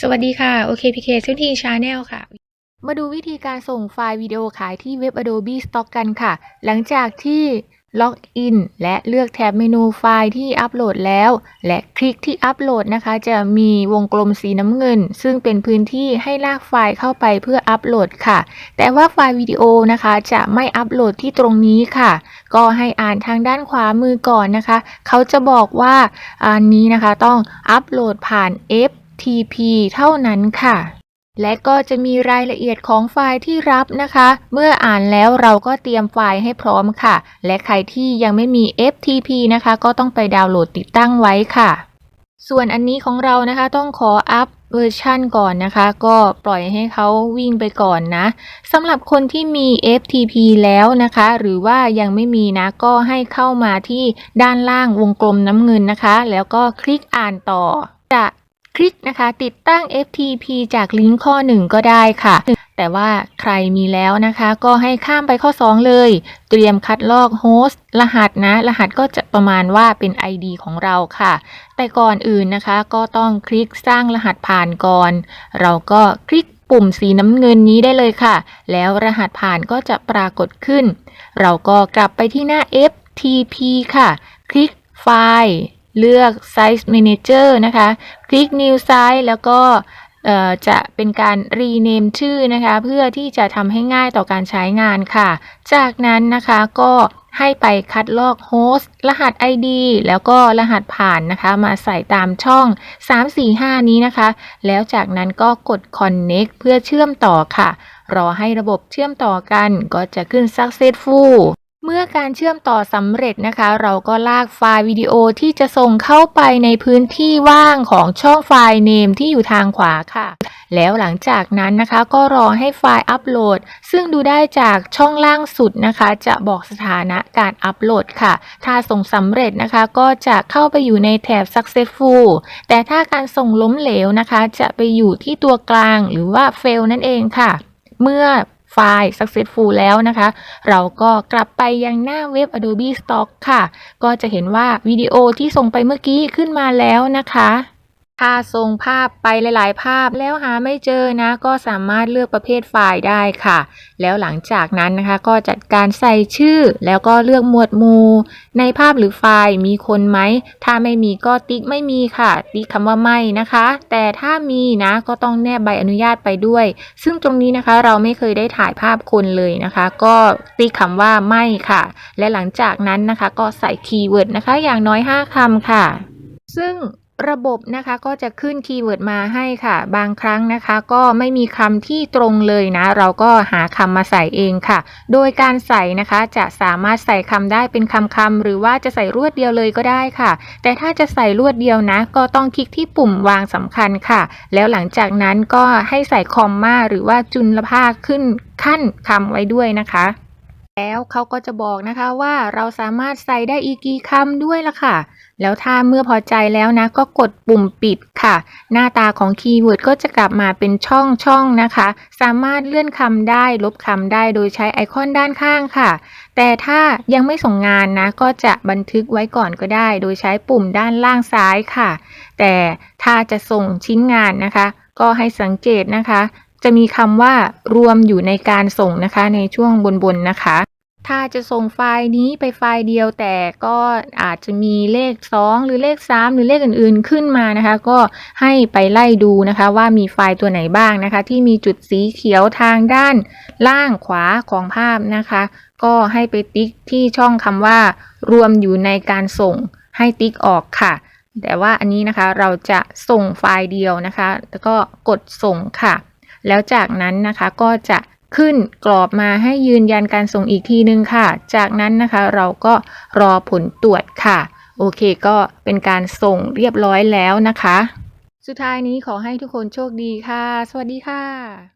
สวัสดีค่ะ OKPK 17 Channel ค่ะ มาดูวิธีการส่งไฟล์วิดีโอขายที่เว็บ Adobe Stock กันค่ะ หลังจากที่ล็อกอินและเลือกแถบเมนูไฟล์ที่อัปโหลดแล้ว และคลิกที่อัปโหลดนะคะ จะมีวงกลมสีน้ำเงิน ซึ่งเป็นพื้นที่ให้ลากไฟล์เข้าไปเพื่ออัปโหลดค่ะ แต่ว่าไฟล์วิดีโอนะคะ จะไม่อัปโหลดที่ตรงนี้ค่ะ ก็ให้อ่านทางด้านขวามือก่อนนะคะ เขาจะบอกว่าอันนี้นะคะต้องอัปโหลดผ่าน FTP เท่านั้นค่ะ และก็จะมีรายละเอียดของไฟล์ที่รับนะคะ เมื่ออ่านแล้วเราก็เตรียมไฟล์ให้พร้อมค่ะ และใครที่ยังไม่มี FTP นะคะ ก็ต้องไปดาวน์โหลดติดตั้งไว้ค่ะ ส่วนอันนี้ของเรานะคะต้องขออัพเวอร์ชันก่อนนะคะ ก็ปล่อยให้เขาวิ่งไปก่อนนะสำหรับคนที่มี FTP แล้วนะคะ หรือว่ายังไม่มีนะ ก็ให้เข้ามาที่ด้านล่างวงกลมน้ำเงินนะคะ แล้วก็คลิกอ่านต่อ จะ คลิกนะคะติดตั้ง FTP จากลิงก์ข้อ 1 ก็ได้ค่ะ แต่ว่าใครมีแล้วนะคะ ก็ให้ข้ามไปข้อ 2 เลย เตรียมคัดลอกโฮสต์รหัสนะ รหัสก็จะประมาณว่าเป็น ID ของเราค่ะ แต่ก่อนอื่นนะคะก็ต้องคลิกสร้างรหัสผ่านก่อน เราก็คลิกปุ่มสีน้ำเงินนี้ได้เลยค่ะ แล้วรหัสผ่านก็จะปรากฏขึ้น เราก็กลับไปที่หน้า FTP ค่ะ คลิกไฟล์ เลือก Size Manager นะคะ คลิก New Size แล้วก็จะเป็นการ rename ชื่อนะคะ เพื่อที่จะทำให้ง่ายต่อการใช้งานค่ะ จากนั้นนะคะก็ให้ไปคัดลอกโฮสต์รหัส ID แล้วก็รหัสผ่านนะคะ มาใส่ตามช่อง 345 นี้นะคะ แล้วจากนั้นก็กด Connect เพื่อเชื่อมต่อค่ะ รอให้ระบบเชื่อมต่อกันก็จะขึ้น Successful เมื่อการเชื่อมต่อสำเร็จนะคะ เราก็ลากไฟล์วิดีโอที่จะส่งเข้าไปในพื้นที่ว่างของช่องไฟล์ name ที่อยู่ทางขวาค่ะ แล้วหลังจากนั้นนะคะ ก็รอให้ไฟล์อัปโหลด ซึ่งดูได้จากช่องล่างสุดนะคะ จะบอกสถานะการอัปโหลดค่ะ ถ้าส่งสำเร็จนะคะ ก็จะเข้าไปอยู่ในแถบ successful แต่ถ้าการส่งล้มเหลวนะคะ จะไปอยู่ที่ตัวกลางหรือว่า fail นั่นเองค่ะ เมื่อ ไฟล์ successful แล้วนะคะ เราก็กลับไปยังหน้าเว็บ Adobe Stock ค่ะ ก็จะเห็นว่าวิดีโอที่ส่งไปเมื่อกี้ขึ้นมาแล้วนะคะ ถ้าส่งภาพไปหลาย ๆ ภาพแล้วหาไม่เจอนะ ก็สามารถเลือกประเภทไฟล์ได้ค่ะ แล้วหลังจากนั้นนะคะ ก็จัดการใส่ชื่อ แล้วก็เลือกหมวดหมู่ ในภาพหรือไฟล์มีคนไหม ถ้าไม่มีก็ติ๊กไม่มีค่ะ ติ๊กคำว่าไม่นะคะ แต่ถ้ามีนะก็ต้องแนบใบอนุญาตไปด้วย ซึ่งตรงนี้นะคะเราไม่เคยได้ถ่ายภาพคนเลยนะคะ ก็ติ๊กคำว่าไม่ค่ะ และหลังจากนั้นนะคะ ก็ใส่คีย์เวิร์ดนะคะ อย่างน้อย 5คำค่ะ ซึ่ง ระบบนะคะก็จะขึ้นคีย์เวิร์ดมาให้ค่ะ บางครั้งนะคะ ก็ไม่มีคำที่ตรงเลยนะ เราก็หาคำมาใส่เองค่ะ โดยการใส่นะคะจะสามารถใส่คำได้เป็นคำคำๆหรือว่าจะใส่รวดเดียวเลยก็ได้ค่ะ แต่ถ้าจะใส่รวดเดียวนะ ก็ต้องคลิกที่ปุ่มวางสำคัญค่ะ แล้วหลังจากนั้นก็ให้ใส่คอมมาหรือว่าจุลภาคขึ้นขั้นคำไว้ด้วยนะคะ แล้วเขาก็จะบอกนะคะว่าเราสามารถใส่ได้อีกกี่คำด้วยล่ะค่ะ แล้วถ้าเมื่อพอใจแล้วนะ ก็กดปุ่มปิดค่ะ หน้าตาของคีย์เวิร์ดก็จะกลับมาเป็นช่องช่องนะคะ สามารถเลื่อนคำได้ลบคำได้โดยใช้ไอคอนด้านข้างค่ะ แต่ถ้ายังไม่ส่งงานนะ ก็จะบันทึกไว้ก่อนก็ได้ โดยใช้ปุ่มด้านล่างซ้ายค่ะ แต่ถ้าจะส่งชิ้นงานนะคะ ก็ให้สังเกตนะคะ จะมีคำว่ารวมอยู่ในการส่งนะคะในช่วงบนๆนะคะ ถ้าจะส่งไฟล์นี้ไปไฟล์เดียวแต่ก็อาจจะมีเลข 2 หรือเลข 3 หรือเลขอื่นๆขึ้นมานะคะ ก็ให้ไปไล่ดูนะคะว่ามีไฟล์ตัวไหนบ้างนะคะ ที่มีจุดสีเขียวทางด้านล่างขวาของภาพนะคะ ก็ให้ไปติ๊กที่ช่องคำว่า รวมอยู่ในการส่งให้ติ๊กออกค่ะแต่ว่าอันนี้นะคะเราจะส่งไฟล์เดียวนะคะ แล้วก็กดส่งค่ะ แล้วจากนั้นนะคะก็จะขึ้นกรอบมาให้ยืนยันการส่งอีกทีนึงค่ะ จากนั้นนะคะเราก็รอผลตรวจค่ะ โอเคก็เป็นการส่งเรียบร้อยแล้วนะคะ สุดท้ายนี้ขอให้ทุกคนโชคดีค่ะ สวัสดีค่ะ